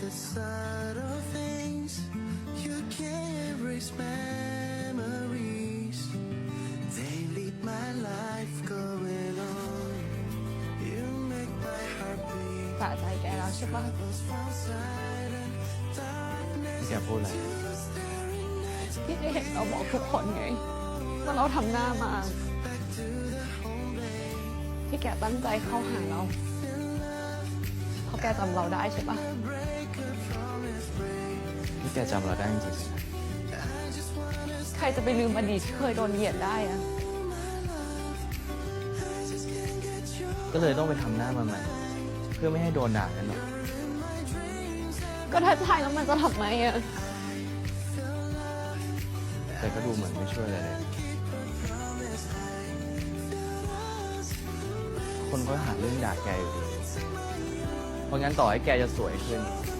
the side of things. You can't erase memories. They lead my life going on. You make my heart beat. สะใจแกแล้วใช่ปะ From silent darkness แกพูดอะไรที่ได้เห็นเราบอกทุกคนไงว่าเราทำหน้ามาที่แกตั้งใจเข้าหาเรา เพราะแกจำเราได้ใช่ปะ นี่แกจำเราได้จริงใครจะไปลืมอดีตที่เคยโดนเหยียดได้อะๆก็เลยต้องไปทำหน้ามาใหม่เพื่อไม่ให้โดนด่ากันหรอกก็ถ้าใช่แล้วมันจะทำไมอะแต่ก็ดูเหมือนไม่ช่วยอะไรเลยคนก็หาเรื่องด่าแกอยู่ดีเพราะงั้นต่อให้แกจะสวยขึ้นมันก็ไม่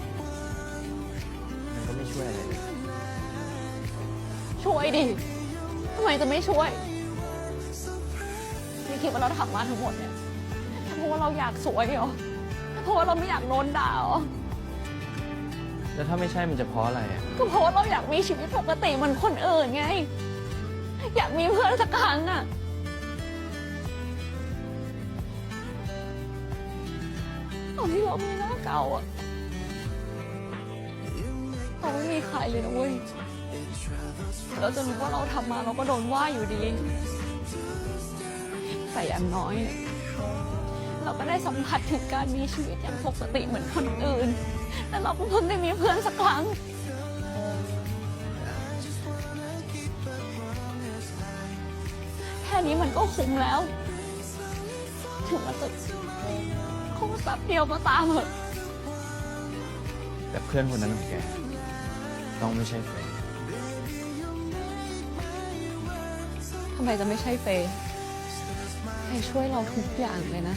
ช่วยอะไรเลยช่วยดิทำไมจะไม่ช่วยนี่คิดว่าเราทำมาทั้งหมดเนี่ยเพราะว่าเราอยากสวยเหรอเพราะว่าเราไม่อยากโดนด่าเหรอแล้วถ้าไม่ใช่มันจะเพราะอะไรอะก็เพราะว่าเราอยากมีชีวิตปกติเหมือนคนอื่นไง อยากมีเพื่อนสักครั้งอะตอนที่เรามีหน้าเก่าอะ เราไม่มีใครเลยนะเว้ยเราจะรู้ว่าเราทำมาเราก็โดนว่าอยู่ดี แต่อย่างน้อย เราก็ได้สัมผัสถึงการมีชีวิตอย่างปกติเหมือนคนอื่น แต่เราก็เพิ่งได้มีเพื่อนสักครั้งแค่นี้มันก็คุ้มแล้ว ถึงมันจะคงสับเดียวก็ตามเถอะแต่เพื่อนคนนั้นของแก ต้องไม่ใช่เฟยทำไมจะไม่ใช่เฟย์เฟย์ช่วยเราทุกอย่างเลยนะ